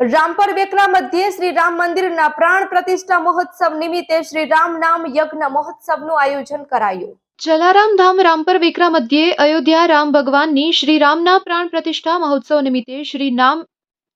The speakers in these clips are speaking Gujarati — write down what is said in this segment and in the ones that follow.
રામપર વેકરા મધ્યે શ્રી રામ મંદિરના પ્રાણ પ્રતિષ્ઠા મહોત્સવ નિમિત્તે શ્રી રામ નામ યજ્ઞ મહોત્સવનું આયોજન કરાયું. જલારામ ધામ રામપર વેકરા મધ્યે અયોધ્યા રામ ભગવાનની શ્રી રામના પ્રાણ પ્રતિષ્ઠા મહોત્સવ નિમિત્તે શ્રી નામ,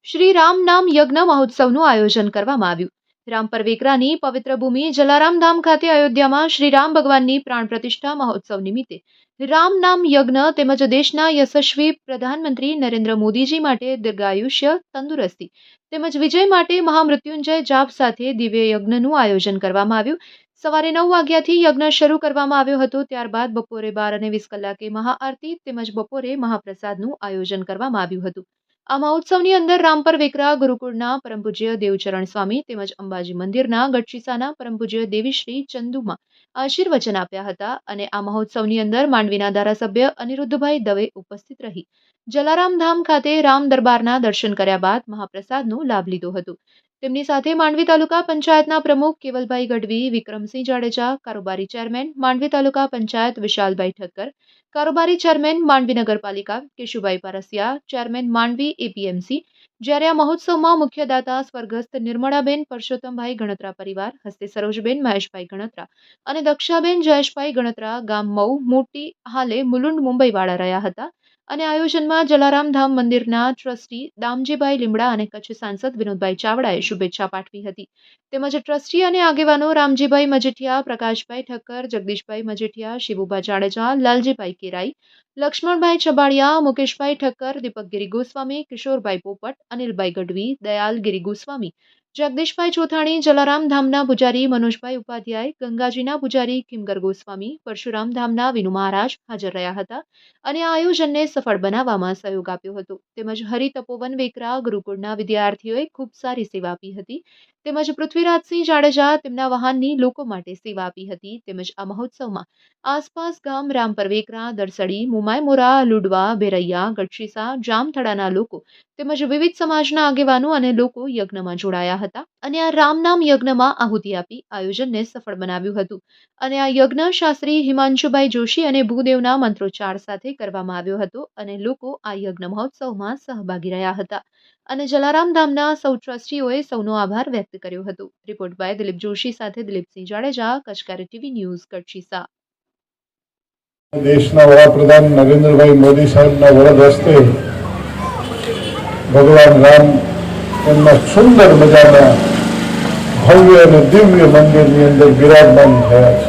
શ્રી રામ નામ યજ્ઞ મહોત્સવનું આયોજન કરવામાં આવ્યું. રામપર વેકરાની પવિત્ર ભૂમિ જલારામ ધામ ખાતે અયોધ્યામાં શ્રી રામ ભગવાનની પ્રાણ પ્રતિષ્ઠા મહોત્સવ નિમિત્તે રામ નામ યજ્ઞ તેમજ દેશના યશસ્વી પ્રધાનમંત્રી નરેન્દ્ર મોદીજી માટે દીર્ઘાયુષ્ય તંદુરસ્તી તેમજ વિજય માટે મહામૃત્યુંજય જાપ સાથે દિવ્ય યજ્ઞનું આયોજન કરવામાં આવ્યું. સવારે નવ વાગ્યાથી યજ્ઞ શરૂ કરવામાં આવ્યો હતો. ત્યારબાદ બપોરે બાર અને વીસ કલાકે મહાઆરતી તેમજ બપોરે મહાપ્રસાદનું આયોજન કરવામાં આવ્યું હતું. આ મહોત્સવની અંદર રામપર વેકરા, ગુરુકુળના પરમ પૂજ્ય દેવચરણ સ્વામી તેમજ અંબાજી મંદિરના ગઢશીસાના પરમ પૂજ્ય દેવીશ્રી ચંદુમાં આશીર્વચન આપ્યા હતા અને આ મહોત્સવની અંદર માંડવીના ધારાસભ્ય અનિરુદ્ધભાઈ દવે ઉપસ્થિત રહી. જલારામ ધામ ખાતે રામ દરબારના દર્શન કર્યા બાદ મહાપ્રસાદનો લાભ લીધો હતો. તેમની સાથે માંડવી તાલુકા પંચાયતના પ્રમુખ કેવલભાઈ ગઢવી, વિક્રમસિંહ જાડેજા, કારોબારી ચેરમેન, માંડવી તાલુકા પંચાયત વિશાલભાઈ ઠક્કર કારોબારી ચેરમેન માંડવી નગરપાલિકા કેશુભાઈ પારસિયા, ચેરમેન માંડવી એપીએમસી. જ્યારે આ મહોત્સવમાં મુખ્ય દાતા સ્વર્ગસ્થ નિર્મળાબેન પરસોત્તમભાઈ ગણત્રા પરિવાર, હસ્તે સરોજબેન મહેશભાઈ ગણત્રા અને દક્ષાબેન જયેશભાઈ ગણત્રા ગામ મઉ, મોટી હાલે મુલુંડ મુંબઈવાળા રહ્યા હતા. અને આયોજનમાં જલારામ ધામ મંદિરના ટ્રસ્ટી દામજીભાઈ લીમડા અને કચ્છ સાંસદ વિનોદભાઈ ચાવડાએ શુભેચ્છા પાઠવી હતી. તેમજ ટ્રસ્ટી અને આગેવાનો રામજીભાઈ મજેઠિયા, પ્રકાશભાઈ ઠક્કર, જગદીશભાઈ મજેઠિયા શિબુભા જાડેજા, લાલજીભાઈ કેરાઈ, લક્ષ્મણભાઈ છબાડિયા, મુકેશભાઈ ઠક્કર, દીપકગીરી ગોસ્વામી, કિશોરભાઈ પોપટ, અનિલભાઈ ગઢવી દયાલ ગિરી ગોસ્વામી જગદીશભાઈ ચોથાણી, જલારામ ધામના પૂજારી મનોજભાઈ ઉપાધ્યાય, ગંગાજીના પૂજારી કિમગર ગોસ્વામી, પરશુરામ ધામના વિનુ મહારાજ હાજર રહ્યા હતા અને આ આયોજનને સફળ બનાવવામાં સહયોગ આપ્યો હતો. તેમજ હરિતપોવન વેકરા ગુરુકુળના વિદ્યાર્થીઓએ ખૂબ સારી સેવા આપી હતી તેમજ પૃથ્વીરાજસિંહ જાડેજા તેમના વાહનની લોકો માટે સેવા આપી હતી. તેમજ આ મહોત્સવમાં આસપાસ ગામ રામપરવેકરા, દરસડી મુમાયમોરા લુડવા, ભેરૈયા, ગઢશીસા, જામથડાના લોકો તેમજ વિવિધ સમાજના આગેવાનો અને લોકો યજ્ઞમાં જોડાયા હતા અને આ રામનામ યજ્ઞમાં આહુતિ આપી આયોજનને સફળ બનાવ્યું હતું. અને આ યજ્ઞ શાસ્ત્રી હિમાંશુભાઈ જોશી અને ભૂદેવના મંત્રોચ્ચાર સાથે કરવામાં આવ્યો હતો અને લોકો આ યજ્ઞ મહોત્સવમાં સહભાગી રહ્યા હતા. અને જલારામ ધામના સૌ ટ્રસ્ટીઓએ સૌનો આભાર વ્યક્ત કર્યો હતો. રિપોર્ટ બાય દિલીપ જોશી સાથે દિલીપસિંહ જાડેજા કચકારી ટીવી ન્યૂઝ, કચ્છીસા. દેશના વડાપ્રધાન નરેન્દ્રભાઈ મોદી સાહેબના વરદ હસ્તે ભગવાન રામ એમના સુંદર મજાના ભવ્ય અને દિવ્ય મંદિરની અંદર બિરાજમાન થયા છે.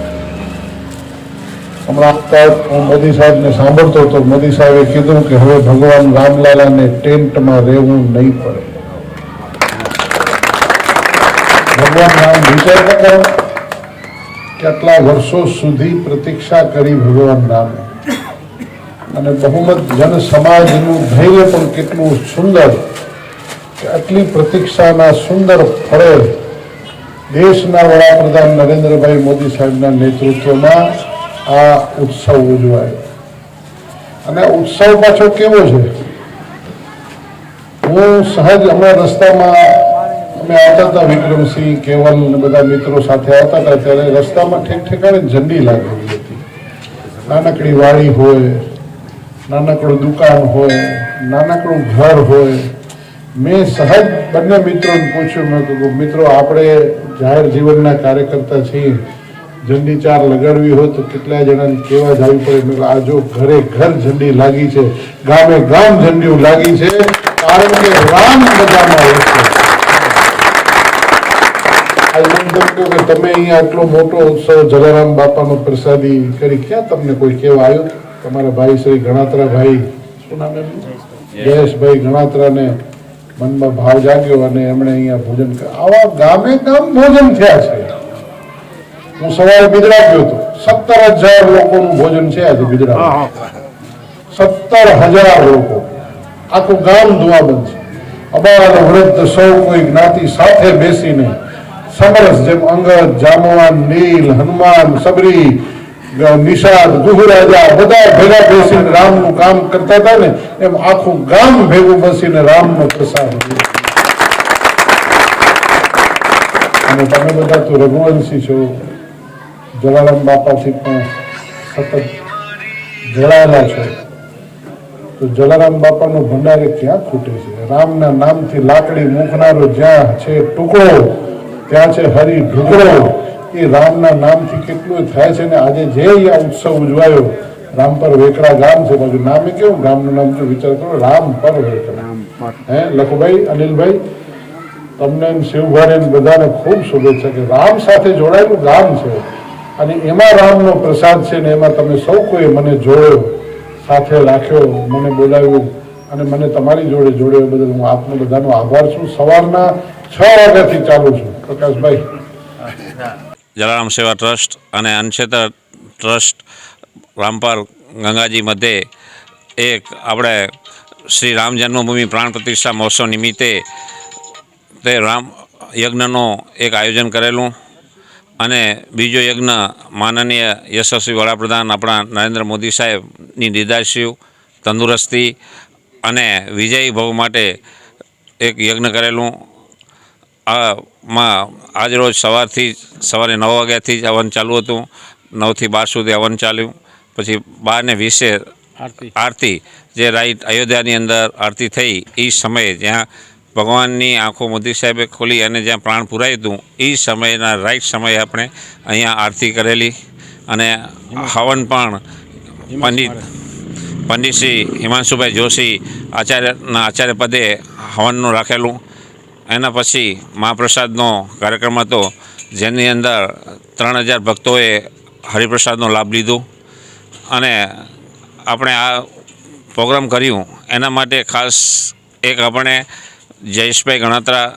આપતા હું મોદી સાહેબને સાંભળતો હતો. મોદી સાહેબે કીધું કે હવે ભગવાન રામલાલાને ટેન્ટમાં રહેવું નહીં પડે. ભગવાન રામ વિચાર કરો કેટલા વર્ષો સુધી પ્રતીક્ષા કરી ભગવાન રામે. અને બહુમત જન સમાજનું ધૈર્ય પણ કેટલું સુંદર કે આટલી પ્રતીક્ષાના સુંદર ફળે દેશના વડાપ્રધાન નરેન્દ્રભાઈ મોદી સાહેબના નેતૃત્વમાં આ ઉત્સવ ઉજવાયો. અને ઉત્સવ પાછો કેવો છે? હું સહજ હમણાં રસ્તામાં અમે આવતા હતા વિક્રમસિંહ, કેવલ અને બધા મિત્રો સાથે આવતા હતા, ત્યારે રસ્તામાં ઠેક ઠેકાણે ઝંડી લાગેલી હતી. નાનકડી વાડી હોય, નાનકડું દુકાન હોય, નાનકડું ઘર હોય. મેં સહજ બંને મિત્રોને પૂછ્યું, મેં કીધું, મિત્રો, આપણે જાહેર જીવનના કાર્યકર્તા છીએ. ઝંડી ચાર લગાડવી હોય તો કેટલા જણાને કેવા જવી પડે. આ જો ઘરે ઘર ઝંડી લાગી છે ગામે ગામ ઝંડીઓ લાગી છે કારણ કે રામ બધામાં તમે અહીંયા આટલો મોટો ઉત્સવ જલારામ બાપાનો પ્રસાદી કરી ક્યાં તમને કોઈ કેવા આવ્યો? તમારા ભાઈ શ્રી ગણાત્રા ભાઈ શું નામ એમનું? જયેશભાઈ ગણાત્રાને મનમાં ભાવ જાગ્યો અને એમણે અહીંયા ભોજન આવા ગામે ગામ ભોજન થયા છે. હું સવારે બિદડા ગયો હતો. સત્તર હજાર લોકોનું ભોજન છે આજે બિદડા સત્તર હજાર લોકો. આખું ગામ ધુઆબંધ છે. અબાલ વૃદ્ધ સૌ કોઈ જ્ઞાતિ સાથે બેસીને સમરસ જેમ અંગદ જામવાન નીલ હનુમાન સબરી નિષાદ ગુહરાજા બધા ભેગા બેસીને રામનું કામ કરતા હતા ને એમ આખું ગામ ભેગું બેસીને રામનો પ્રસાદ અને તમે બધા તો રઘુવંશી છો. જલારામ બાપાથી પણ સતત જોડાયેલા છે. તો જલારામ બાપાનો ભંડારે ક્યાં ખૂટે છે? રામના નામથી લાકડી મૂકનારો જ્યાં છે ટુકડો ત્યાં છે હરિ ઢુકડો. એ રામના નામથી કેટલું થાય છે ને આજે જે આ ઉત્સવ ઉજવાયો રામ પર વેકડા ગામ છે બાજુ નામે કેવું? ગામનું નામ જો વિચાર કરો રામ પર વેકડા હે લખુભાઈ અનિલભાઈ તમને શિવભાઈ બધાને ખૂબ શુભેચ્છા કે રામ સાથે જોડાયેલું ગામ છે. અને એમાં રામનો પ્રસાદ છે ને એમાં તમે સૌ કોઈ મને જોડ્યો, સાથે રાખ્યો, મને બોલાવ્યું અને મને તમારી જોડે જોડ્યો બદલ હું આપનો બધાનો આભાર છું. સવારના છ વાગ્યાથી ચાલુ છું. પ્રકાશભાઈ. જલારામ સેવા ટ્રસ્ટ અને અન્નક્ષેત્ર ટ્રસ્ટ રામપાલ ગંગાજી મધ્યે એક આપણે શ્રી રામ જન્મભૂમિ પ્રાણ પ્રતિષ્ઠા મહોત્સવ નિમિત્તે તે રામ યજ્ઞનું એક આયોજન કરેલું. અને બીજો યજ્ઞ માનનીય યશસ્વી વડાપ્રધાન આપણા નરેન્દ્ર મોદી સાહેબની દીર્ઘાશયુ તંદુરસ્તી અને વિજયી ભવ માટે એક યજ્ઞ કરેલું. આમાં આજરોજ સવારથી જ સવારે નવ વાગ્યાથી જ હવન ચાલુ હતું. નવથી બાર સુધી હવન ચાલ્યું. પછી બાર ને વીસે આરતી. જે રાઈટ અયોધ્યાની અંદર આરતી થઈ એ સમયે જ્યાં ભગવાનની આંખો મોદી સાહેબે ખોલી અને જ્યાં પ્રાણ પુરાયું હતું એ સમયના રાઈટ સમયે આપણે અહીંયા આરતી કરેલી અને હવન પણ પંડિત પંડિત શ્રી હિમાંશુભાઈ જોશી આચાર્યના આચાર્ય પદે હવનનું રાખેલું. એના પછી મહાપ્રસાદનો કાર્યક્રમ હતો, જેની અંદર ત્રણ હજાર ભક્તોએ હરિપ્રસાદનો લાભ લીધો. અને આપણે આ પ્રોગ્રામ કર્યું, એના માટે ખાસ એક આપણે જયેશભાઈ ગણાત્રા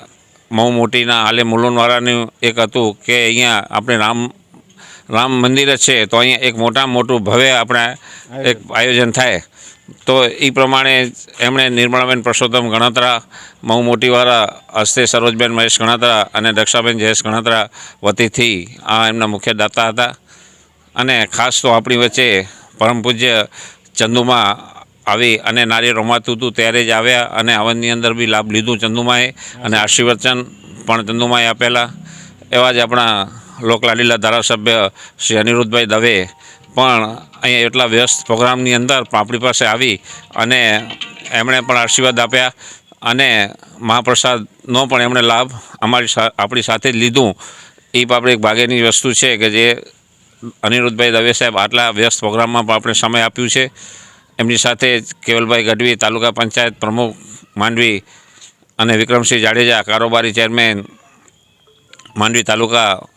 મઉ મોટીના હાલે મુલુનવાળાનું એક હતું કે અહીંયા આપણે રામ રામ મંદિર જ છે, તો અહીંયા એક મોટામાં મોટું ભવ્ય આપણે એક આયોજન થાય. તો એ પ્રમાણે એમણે નિર્મળાબેન પરસોત્તમ ગણાત્રા મઉ મોટીવાળા હસ્તે સરોજબેન મહેશ ગણાત્રા અને દક્ષાબેન જયેશ ગણાત્રા વતીથી આ એમના મુખ્ય દાતા હતા. અને ખાસ તો આપણી વચ્ચે પરમ પૂજ્ય ચંદુમાં આવી અને નારિયેળ રમાતું હતું ત્યારે જ આવ્યા અને હવનની અંદર બી લાભ લીધું ચંદુમાએ અને આશીર્વચન પણ ચંદુમાએ આપેલા. એવા જ આપણા લોકલાડીલા ધારાસભ્ય શ્રી અનિરુદ્ધભાઈ દવે પણ અહીંયા એટલા વ્યસ્ત પ્રોગ્રામની અંદર આપણી પાસે આવી અને એમણે પણ આશીર્વાદ આપ્યા અને મહાપ્રસાદનો પણ એમણે લાભ અમારી આપણી સાથે જ લીધું. એ આપણે એક ભાગ્યની વસ્તુ છે કે જે અનિરુદ્ધભાઈ દવે સાહેબ આટલા વ્યસ્ત પ્રોગ્રામમાં પણ આપણે સમય આપ્યું છે. એમની સાથે કેવલભાઈ ગઢવી, તાલુકા પંચાયત પ્રમુખ માંડવી અને વિક્રમસિંહ જાડેજા, કારોબારી ચેરમેન માંડવી તાલુકા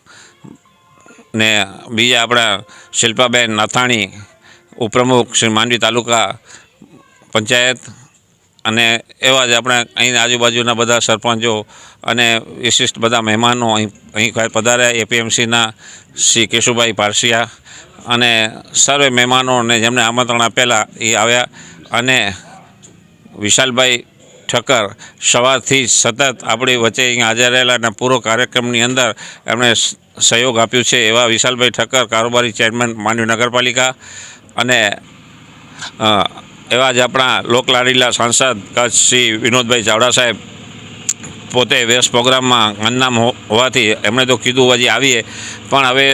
ને બીજા આપણા શિલ્પાબેન નાથાણી, ઉપપ્રમુખ શ્રી માંડવી તાલુકા પંચાયત અને એવા જ આપણે અહીં આજુબાજુના બધા સરપંચો અને વિશિષ્ટ બધા મહેમાનો અહીં અહીં પધાર્યા. એપીએમસીના શ્રી કેશુભાઈ પારસિયા અને સર્વે મહેમાનોને જેમને આમંત્રણ આપેલા એ આવ્યા અને વિશાલભાઈ ઠક્કર સવારથી સતત આપણી વચ્ચે અહીંયા હાજર રહેલા અને પૂરો કાર્યક્રમની અંદર એમણે સહયોગ આપ્યું છે એવા વિશાલભાઈ ઠક્કર કારોબારી ચેરમેન માંડવી નગરપાલિકા અને એવા જ આપણા લોકલાડીલા સાંસદ કચ્છ શ્રી વિનોદભાઈ ચાવડા સાહેબ પોતે વેસ્ટ પ્રોગ્રામમાં ગંદનામ હોવાથી એમણે તો કીધું હજી આવીએ. પણ હવે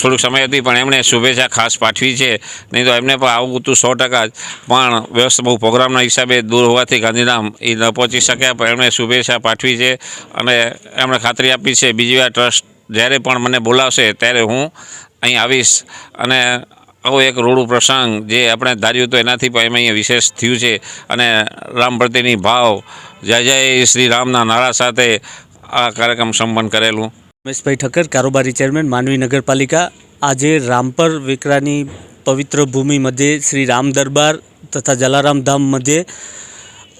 થોડુંક સમય હતી, પણ એમણે શુભેચ્છા ખાસ પાઠવી છે. નહીં તો એમને પણ આવું હતું સો ટકા જ. પણ વ્યસ્ત બહુ પ્રોગ્રામના હિસાબે દૂર હોવાથી ગાંધીધામ એ ન પહોંચી શક્યા, પણ એમણે શુભેચ્છા પાઠવી છે અને એમણે ખાતરી આપી છે. બીજી વાર ટ્રસ્ટ જ્યારે પણ મને બોલાવશે ત્યારે હું અહીં આવીશ અને આવો એક રૂડું પ્રસંગ જે આપણે ધાર્યું હતું એનાથી પણ એમાં અહીંયા વિશેષ થયું છે. અને રામ પ્રત્યેની ભાવ, જય જય શ્રી રામના નારા સાથે આ કાર્યક્રમ સંપન્ન કરેલું. રમેશભાઈ ઠક્કર, કારોબારી ચેરમેન, માનવી નગરપાલિકા. આજે રામપર વિકરાની પવિત્ર ભૂમિ મધ્યે શ્રી રામ દરબાર તથા જલારામ ધામ મધ્યે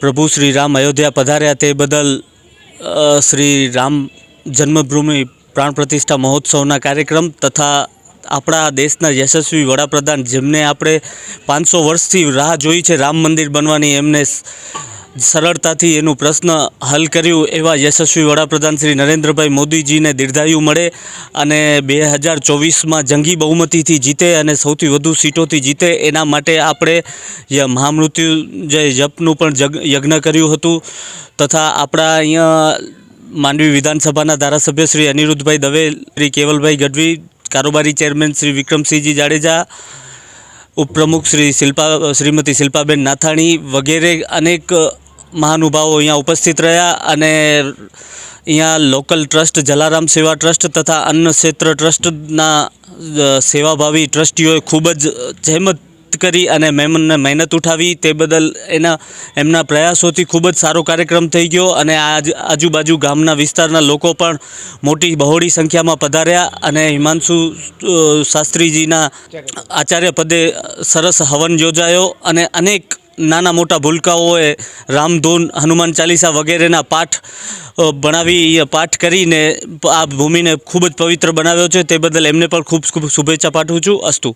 પ્રભુ શ્રી રામ અયોધ્યા પધાર્યા તે બદલ શ્રી રામ જન્મભૂમિ પ્રાણ પ્રતિષ્ઠા મહોત્સવના કાર્યક્રમ તથા આપણા દેશના યશસ્વી વડાપ્રધાન જેમને આપણે પાંચસો વર્ષથી રાહ જોઈ છે રામ મંદિર બનવાની, એમને સરળતાથી એનું પ્રશ્ન હલ કર્યું એવા યશસ્વી વડાપ્રધાન શ્રી નરેન્દ્રભાઈ મોદીજીને દીર્ઘાયુ મળે અને બે હજાર ચોવીસમાં જંગી બહુમતીથી જીતે અને સૌથી વધુ સીટોથી જીતે એના માટે આપણે મહામૃત્યુંજય જપનું પણ યજ્ઞ કર્યું હતું તથા આપણા અહીંયા માંડવી વિધાનસભાના ધારાસભ્ય શ્રી અનિરુદ્ધભાઈ દવે, શ્રી કેવલભાઈ ગઢવી કારોબારી ચેરમેન શ્રી વિક્રમસિંહજી જાડેજા, ઉપપ્રમુખ શ્રી શિલ્પા, શ્રીમતી શિલ્પાબેન નાથાણી વગેરે અનેક મહાનુભાવો અહીંયા ઉપસ્થિત રહ્યા અને અહીંયા લોકલ ટ્રસ્ટ, જલારામ સેવા ટ્રસ્ટ તથા અન્ન ક્ષેત્ર ટ્રસ્ટના સેવાભાવી ટ્રસ્ટીઓએ ખૂબ જ જહેમત કરી અને મહેનત ઉઠાવી તે બદલ એના, એમના પ્રયાસોથી ખૂબ જ સારો કાર્યક્રમ થઈ ગયો અને આજ, આજુબાજુ ગામના વિસ્તારના લોકો પણ મોટી બહોળી સંખ્યામાં પધાર્યા અને હિમાંશુ શાસ્ત્રીજીના આચાર્ય પદે સરસ હવન યોજાયો અને અનેક નાના મોટા ભૂલકાઓએ રામધૂન હનુમાન ચાલીસા વગેરેના પાઠ ભણાવી પાઠ કરીને આ ભૂમિને ખૂબ જ પવિત્ર બનાવ્યો છે. તે બદલ એમને પણ ખૂબ ખૂબ શુભેચ્છા પાઠવું છું. અસ્તુ.